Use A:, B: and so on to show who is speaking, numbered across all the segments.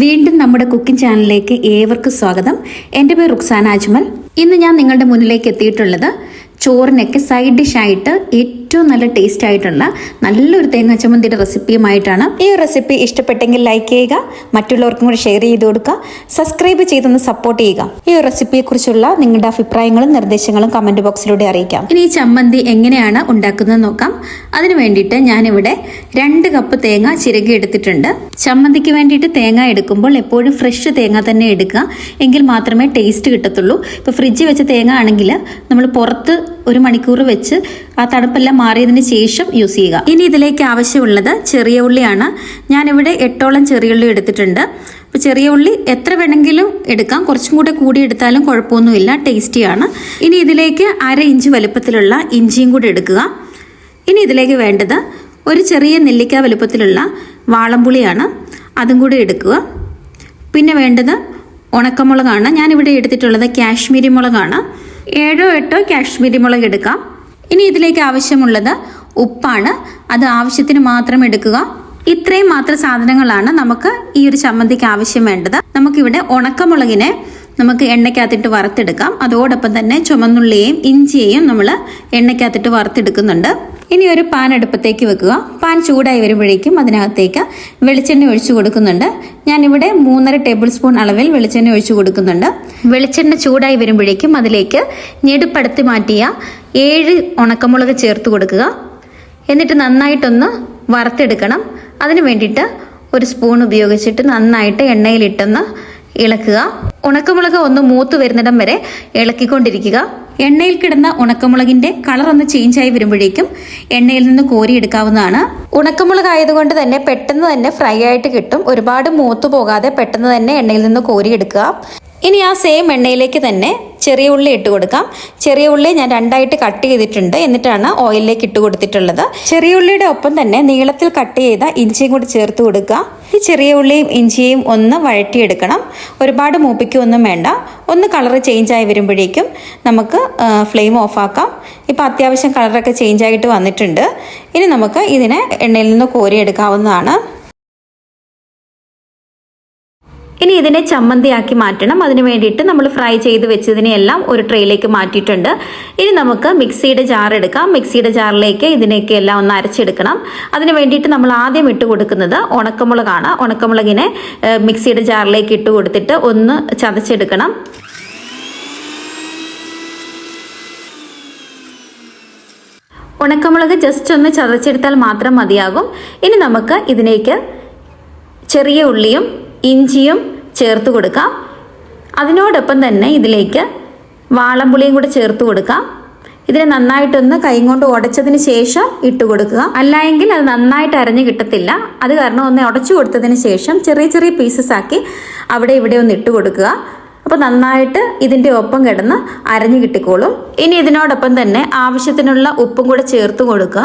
A: വീണ്ടും നമ്മുടെ കുക്കിംഗ് ചാനലിലേക്ക് ഏവർക്കും സ്വാഗതം. എന്റെ പേര് റുക്സാന അജ്മൽ. ഇന്ന് ഞാൻ നിങ്ങളുടെ മുന്നിലേക്ക് എത്തിയിട്ടുള്ളത് ചോറിനൊക്കെ സൈഡ് ഡിഷായിട്ട് ഏറ്റവും നല്ല ടേസ്റ്റ് ആയിട്ടുള്ള നല്ലൊരു തേങ്ങാ ചമ്മന്തിയുടെ റെസിപ്പിയുമായിട്ടാണ് ഈ റെസിപ്പി ഇഷ്ടപ്പെട്ടെങ്കിൽ ലൈക്ക് ചെയ്യുക. മറ്റുള്ളവർക്കും കൂടി ഷെയർ ചെയ്ത് കൊടുക്കുക. സബ്സ്ക്രൈബ് ചെയ്തൊന്ന് സപ്പോർട്ട് ചെയ്യുക. ഈ റെസിപ്പിയെക്കുറിച്ചുള്ള നിങ്ങളുടെ അഭിപ്രായങ്ങളും നിർദ്ദേശങ്ങളും കമന്റ് ബോക്സിലൂടെ അറിയിക്കാം. ഇനി ഈ ചമ്മന്തി എങ്ങനെയാണ് ഉണ്ടാക്കുന്നത് നോക്കാം. അതിന് വേണ്ടിയിട്ട് ഞാനിവിടെ രണ്ട് കപ്പ് തേങ്ങ ചിരകി എടുത്തിട്ടുണ്ട്. ചമ്മന്തിക്ക് വേണ്ടിയിട്ട് തേങ്ങ എടുക്കുമ്പോൾ എപ്പോഴും ഫ്രഷ് തേങ്ങ തന്നെ എടുക്കുക. എങ്കിൽ മാത്രമേ ടേസ്റ്റ് കിട്ടത്തുള്ളൂ. ഇപ്പോൾ ഫ്രിഡ്ജിൽ വെച്ച തേങ്ങ ആണെങ്കിൽ നമ്മൾ പുറത്ത് ഒരു മണിക്കൂർ വെച്ച് ആ തണുപ്പെല്ലാം മാറിയതിന് ശേഷം യൂസ് ചെയ്യുക. ഇനി ഇതിലേക്ക് ആവശ്യമുള്ളത് ചെറിയ ഉള്ളിയാണ്. ഞാനിവിടെ എട്ടോളം ചെറിയ ഉള്ളി എടുത്തിട്ടുണ്ട്. അപ്പോൾ ചെറിയ ഉള്ളി എത്ര വേണമെങ്കിലും എടുക്കാം. കുറച്ചും കൂടെ കൂടി എടുത്താലും കുഴപ്പമൊന്നുമില്ല. ടേസ്റ്റിയാണ്. ഇനി ഇതിലേക്ക് അര ഇഞ്ച് വലുപ്പത്തിലുള്ള ഇഞ്ചിയും കൂടി എടുക്കുക. ഇനി ഇതിലേക്ക് വേണ്ടത് ഒരു ചെറിയ നെല്ലിക്ക വലുപ്പത്തിലുള്ള വാളംപുളിയാണ്. അതും കൂടി എടുക്കുക. പിന്നെ വേണ്ടത് ഉണക്കമുളകാണ്. ഞാനിവിടെ എടുത്തിട്ടുള്ളത് കാശ്മീരി മുളകാണ്. ഏഴോ എട്ടോ കാശ്മീരി മുളക് എടുക്കാം. ഇനി ഇതിലേക്ക് ആവശ്യമുള്ളത് ഉപ്പാണ്. അത് ആവശ്യത്തിന് മാത്രം എടുക്കുക. ഇത്രയും മാത്രം സാധനങ്ങളാണ് നമുക്ക് ഈ ഒരു ചമ്മന്തിക്ക് ആവശ്യം വേണ്ടത്. നമുക്കിവിടെ ഉണക്കമുളകിനെ നമുക്ക് എണ്ണയ്ക്കകത്തിട്ട് വറുത്തെടുക്കാം. അതോടൊപ്പം തന്നെ ചുമന്നുള്ളിയെയും ഇഞ്ചിയെയും നമ്മൾ എണ്ണയ്ക്കകത്തിട്ട് വറുത്തെടുക്കുന്നുണ്ട്. ഇനി ഒരു പാൻ അടുപ്പത്തേക്ക് വെക്കുക. പാൻ ചൂടായി വരുമ്പോഴേക്കും അതിനകത്തേക്ക് വെളിച്ചെണ്ണ ഒഴിച്ചു കൊടുക്കുന്നുണ്ട്. ഞാനിവിടെ മൂന്നര ടേബിൾ സ്പൂൺ അളവിൽ വെളിച്ചെണ്ണ ഒഴിച്ചു കൊടുക്കുന്നുണ്ട്. വെളിച്ചെണ്ണ ചൂടായി വരുമ്പോഴേക്കും അതിലേക്ക് ഞെടുപ്പടുത്ത് മാറ്റിയ ഏഴ് ഉണക്കമുളക് ചേർത്ത് കൊടുക്കുക. എന്നിട്ട് നന്നായിട്ടൊന്ന് വറുത്തെടുക്കണം. അതിന് വേണ്ടിയിട്ട് ഒരു സ്പൂൺ ഉപയോഗിച്ചിട്ട് നന്നായിട്ട് എണ്ണയിലിട്ടൊന്ന് ഇളക്കുക. ഉണക്കമുളക് ഒന്ന് മൂത്ത് വരുന്നിടം വരെ ഇളക്കിക്കൊണ്ടിരിക്കുക. എണ്ണയിൽ കിടന്ന ഉണക്കമുളകിന്റെ കളർ ഒന്ന് ചേഞ്ച് ആയി വരുമ്പോഴേക്കും എണ്ണയിൽ നിന്ന് കോരിയെടുക്കാവുന്നതാണ് ഉണക്കമുളക് ആയതുകൊണ്ട് തന്നെ പെട്ടെന്ന് തന്നെ ഫ്രൈ ആയിട്ട് കിട്ടും. ഒരുപാട് മൂത്തു പോകാതെ പെട്ടെന്ന് തന്നെ എണ്ണയിൽ നിന്ന് കോരിയെടുക്കുക ഇനി ആ സെയിം എണ്ണയിലേക്ക് തന്നെ ചെറിയ ഉള്ളി ഇട്ട് കൊടുക്കാം. ചെറിയ ഉള്ളി ഞാൻ രണ്ടായിട്ട് കട്ട് ചെയ്തിട്ടുണ്ട്. എന്നിട്ടാണ് ഓയിലിലേക്ക് ഇട്ട് കൊടുത്തിട്ടുള്ളത്. ചെറിയ ഉള്ളിയുടെ ഒപ്പം തന്നെ നീളത്തിൽ കട്ട് ചെയ്ത ഇഞ്ചിയും കൂടി ചേർത്ത് കൊടുക്കുക. ഈ ചെറിയ ഉള്ളിയും ഇഞ്ചിയും ഒന്ന് വഴറ്റിയെടുക്കണം. ഒരുപാട് മൂപ്പിക്കൊന്നും വേണ്ട. ഒന്ന് കളർ ചേഞ്ച് ആയി വരുമ്പോഴേക്കും നമുക്ക് ഫ്ലെയിം ഓഫാക്കാം ഇപ്പോൾ അത്യാവശ്യം കളറൊക്കെ ചേഞ്ച് ആയിട്ട് വന്നിട്ടുണ്ട്. ഇനി നമുക്ക് ഇതിനെ എണ്ണയിൽ നിന്ന് കോരിയെടുക്കാവുന്നതാണ്. ഇനി ഇതിനെ ചമ്മന്തിയാക്കി മാറ്റണം. അതിന് വേണ്ടിയിട്ട് നമ്മൾ ഫ്രൈ ചെയ്ത് വെച്ചതിനെയെല്ലാം ഒരു ട്രേയിലേക്ക് മാറ്റിയിട്ടുണ്ട്. ഇനി നമുക്ക് മിക്സിയുടെ ജാർ എടുക്കാം. മിക്സിയുടെ ജാറിലേക്ക് ഇതിനെയൊക്കെ എല്ലാം ഒന്ന് അരച്ചെടുക്കണം. അതിന് വേണ്ടിയിട്ട് നമ്മൾ ആദ്യം ഇട്ട് കൊടുക്കുന്നത് ഉണക്കമുളകാണ്. ഉണക്കമുളകിനെ മിക്സിയുടെ ജാറിലേക്ക് ഇട്ട് കൊടുത്തിട്ട് ഒന്ന് ചതച്ചെടുക്കണം. ഉണക്കമുളക് ജസ്റ്റ് ഒന്ന് ചതച്ചെടുത്താൽ മാത്രം മതിയാകും. ഇനി നമുക്ക് ഇതിലേക്ക് ചെറിയ ഉള്ളിയും ഇഞ്ചിയും ചേർത്ത് കൊടുക്കാം. അതിനോടൊപ്പം തന്നെ ഇതിലേക്ക് വാളംപുളിയും കൂടെ ചേർത്ത് കൊടുക്കാം. ഇതിനെ നന്നായിട്ടൊന്ന് കൈ കൊണ്ട് ഉടച്ചതിന് ശേഷം ഇട്ട് കൊടുക്കുക. അല്ലായെങ്കിൽ അത് നന്നായിട്ട് അരഞ്ഞു കിട്ടത്തില്ല. അത് കാരണം ഒന്ന് ഉടച്ചു കൊടുത്തതിന് ശേഷം ചെറിയ ചെറിയ പീസസ് ആക്കി അവിടെ ഇവിടെ ഒന്ന് ഇട്ട് കൊടുക്കുക. അപ്പോൾ നന്നായിട്ട് ഇതിന്റെ ഒപ്പം കിടന്ന് അരഞ്ഞു കിട്ടിക്കോളും. ഇനി ഇതിനോടൊപ്പം തന്നെ ആവശ്യത്തിനുള്ള ഉപ്പും കൂടെ ചേർത്ത് കൊടുക്കുക.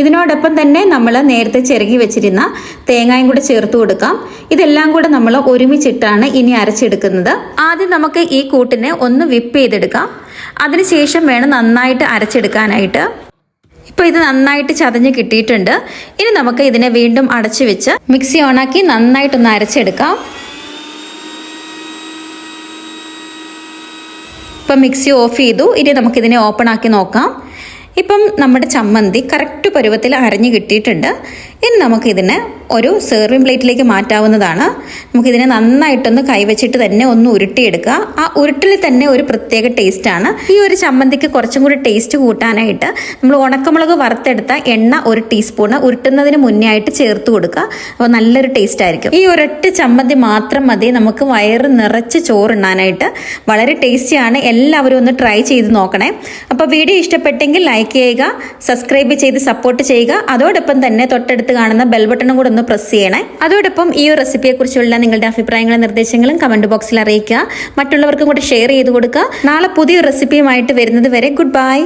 A: ഇതിനോടൊപ്പം തന്നെ നമ്മൾ നേരത്തെ ചിരകി വെച്ചിരുന്ന തേങ്ങയും കൂടെ ചേർത്ത് കൊടുക്കാം. ഇതെല്ലാം കൂടെ നമ്മൾ ഒരുമിച്ചിട്ടാണ് ഇനി അരച്ചെടുക്കുന്നത്. ആദ്യം നമുക്ക് ഈ കൂട്ടിനെ ഒന്ന് വിപ്പ് ചെയ്തെടുക്കാം. അതിനുശേഷം വേണം നന്നായിട്ട് അരച്ചെടുക്കാനായിട്ട്. ഇപ്പോൾ ഇത് നന്നായിട്ട് ചതഞ്ഞ് കിട്ടിയിട്ടുണ്ട്. ഇനി നമുക്ക് ഇതിനെ വീണ്ടും അടച്ചു വെച്ച് മിക്സി ഓണാക്കി നന്നായിട്ടൊന്ന് അരച്ചെടുക്കാം. ഇപ്പം മിക്സി ഓഫ് ചെയ്തു. ഇനി നമുക്കിതിനെ ഓപ്പൺ ആക്കി നോക്കാം. ഇപ്പം നമ്മുടെ ചമ്മന്തി കറക്റ്റ് പരുവത്തിൽ അരഞ്ഞു കിട്ടിയിട്ടുണ്ട്. ഇനി നമുക്കിതിനെ ഒരു സെർവിങ് പ്ലേറ്റിലേക്ക് മാറ്റാവുന്നതാണ്. നമുക്കിതിനെ നന്നായിട്ടൊന്ന് കൈവച്ചിട്ട് തന്നെ ഒന്ന് ഉരുട്ടിയെടുക്കുക. ആ ഉരുട്ടിൽ തന്നെ ഒരു പ്രത്യേക ടേസ്റ്റാണ് ഈ ഒരു ചമ്മന്തിക്ക് കുറച്ചും കൂടി ടേസ്റ്റ് കൂട്ടാനായിട്ട് നമ്മൾ ഉണക്കമുളക് വറുത്തെടുത്ത എണ്ണ ഒരു ടീസ്പൂണ് ഉരുട്ടുന്നതിന് മുന്നേ ആയിട്ട് ചേർത്ത് കൊടുക്കുക. അപ്പോൾ നല്ലൊരു ടേസ്റ്റ് ആയിരിക്കും. ഈ ഒരൊറ്റ ചമ്മന്തി മാത്രം മതി. നമുക്ക് വയറ് നിറച്ച് ചോറുണ്ണാനായിട്ട് വളരെ ടേസ്റ്റിയാണ് എല്ലാവരും ഒന്ന് ട്രൈ ചെയ്ത് നോക്കണേ. അപ്പോൾ വീഡിയോ ഇഷ്ടപ്പെട്ടെങ്കിൽ ലൈക്ക് ചെയ്യുക സബ്സ്ക്രൈബ് ചെയ്ത് സപ്പോർട്ട് ചെയ്യുക. അതോടൊപ്പം തന്നെ തൊട്ടടുത്ത് കാണുന്ന ബെൽ ബട്ടണും കൂടെ ഒന്ന് പ്രസ് ചെയ്യണേ. അതോടൊപ്പം ഈ ഒരു റെസിപ്പിയെക്കുറിച്ചുള്ള നിങ്ങളുടെ അഭിപ്രായങ്ങളും നിർദ്ദേശങ്ങളും കമന്റ് ബോക്സിൽ അറിയിക്കുക. മറ്റുള്ളവർക്കും കൂടെ ഷെയർ ചെയ്ത് കൊടുക്കുക. നാളെ പുതിയൊരു റെസിപ്പിയുമായിട്ട് വരുന്നത് വരെ ഗുഡ് ബൈ